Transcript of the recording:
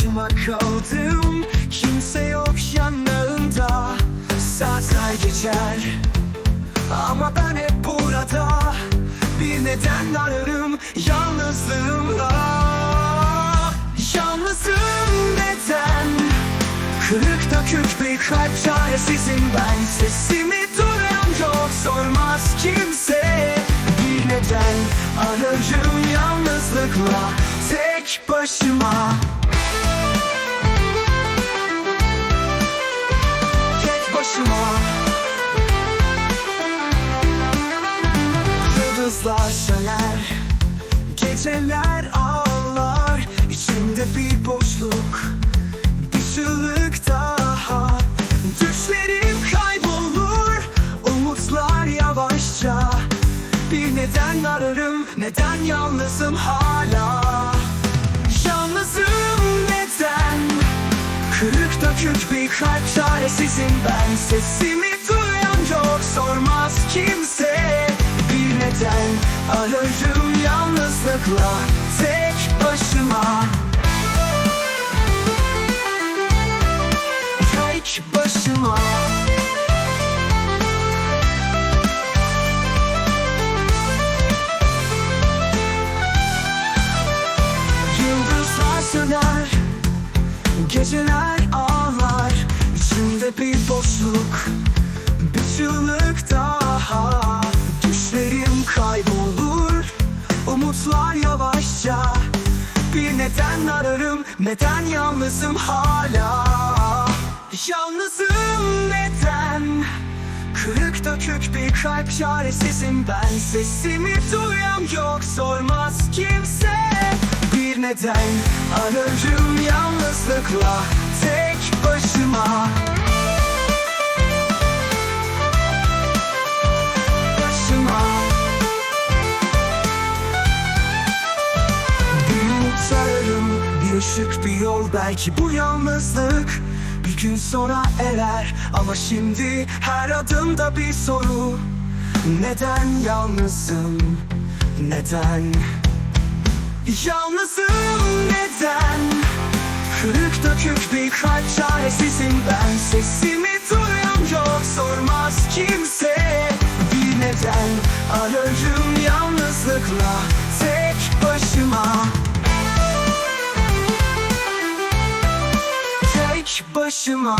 başıma kaldım. Kimse yok yanlarında. Saatler geçer. Ama ben hep burada. Bir neden ararım? Yalnızlığımda Yalnızım neden? Kırık dökük bir kalp çaresizim ben Sesimi duyan yok. Sormaz kimse. Bir neden ararım yalnızlıkla. Tek başıma boşluk Bir daha. Düşlerim kaybolur Umutlar yavaşça. Bir neden ararım Neden yalnızım hala? Yalnızım neden? Kırık dökük bir kalp çaresizim ben Sesimi duyan yok sormaz kimse. Bir neden ararım yalnızlıkla Geceler ağlar. İçimde bir boşluk Bir çığlık daha. Düşlerim kaybolur Umutlar yavaşça. Bir neden ararım Neden yalnızım hala? Yalnızım neden? Kırık dökük bir kalp çaresizim ben. Sesimi duyan yok neden ararım yalnızlıkla Tek başıma? Başıma. Bir umut ararım Bir ışık bir yol. Belki bu yalnızlık Bir gün sonra erer. Ama şimdi her adımda bir soru. Neden yalnızım? Neden? Yalnızım Kırık dökük bir kalp çaresizim ben Sesimi duyan yok sormaz kimse. Bir neden ararım yalnızlıkla Tek başıma. Tek başıma